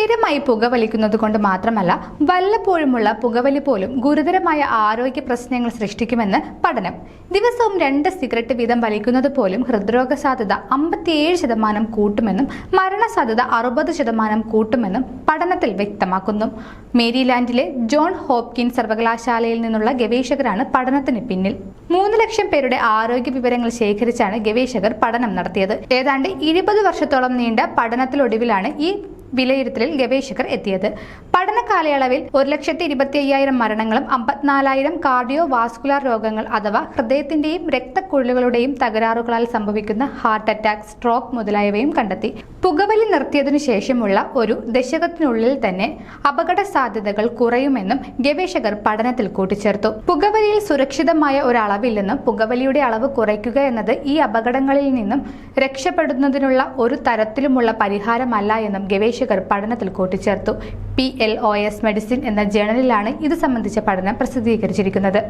സ്ഥിരമായി പുകവലിക്കുന്നത് കൊണ്ട് മാത്രമല്ല വല്ലപ്പോഴുമുള്ള പുകവലി പോലും ഗുരുതരമായ ആരോഗ്യ പ്രശ്നങ്ങൾ സൃഷ്ടിക്കുമെന്ന് പഠനം. ദിവസവും രണ്ട് സിഗരറ്റ് വീതം വലിക്കുന്നത് പോലും ഹൃദ്രോഗ സാധ്യത അമ്പത്തിയേഴ് ശതമാനം കൂട്ടുമെന്നും മരണസാധ്യത അറുപത് ശതമാനം കൂട്ടുമെന്നും പഠനത്തിൽ വ്യക്തമാക്കുന്നു. മേരിലാൻഡിലെ ജോൺ ഹോപ്കിൻ സർവകലാശാലയിൽ നിന്നുള്ള ഗവേഷകരാണ് പഠനത്തിന് പിന്നിൽ. മൂന്ന് ലക്ഷം പേരുടെ ആരോഗ്യ വിവരങ്ങൾ ശേഖരിച്ചാണ് ഗവേഷകർ പഠനം നടത്തിയത്. ഏതാണ്ട് ഇരുപത് വർഷത്തോളം നീണ്ട പഠനത്തിലൊടുവിലാണ് ഈ വിലയിരുത്തലിൽ ഗവേഷകർ എത്തിയത്. പഠന കാലയളവിൽ ഒരു ലക്ഷത്തി ഇരുപത്തി അയ്യായിരം മരണങ്ങളും അമ്പത്തിനാലായിരം കാർഡിയോ വാസ്കുലാർ രോഗങ്ങൾ അഥവാ ഹൃദയത്തിന്റെയും രക്തക്കുഴലുകളുടെയും തകരാറുകളാൽ സംഭവിക്കുന്ന ഹാർട്ട് അറ്റാക്ക് സ്ട്രോക്ക് മുതലായവയും കണ്ടെത്തി. പുകവലി നിർത്തിയതിനു ശേഷമുള്ള ഒരു ദശകത്തിനുള്ളിൽ തന്നെ അപകട സാധ്യതകൾ കുറയുമെന്നും ഗവേഷകർ പഠനത്തിൽ കൂട്ടിച്ചേർത്തു. പുകവലിയിൽ സുരക്ഷിതമായ ഒരളവില്ലെന്നും പുകവലിയുടെ അളവ് കുറയ്ക്കുക എന്നത് ഈ അപകടങ്ങളിൽ നിന്നും രക്ഷപ്പെടുന്നതിനുള്ള ഒരു തരത്തിലുമുള്ള പരിഹാരമല്ല എന്നും ഗവേഷകർ പഠനത്തിൽ കൂട്ടിച്ചേർത്തു. P L O S medicine എന്ന ജേണലിലാണ് ഇത് സംബന്ധിച്ച പഠനം പ്രസിദ്ധീകരിച്ചിരിക്കുന്നത്.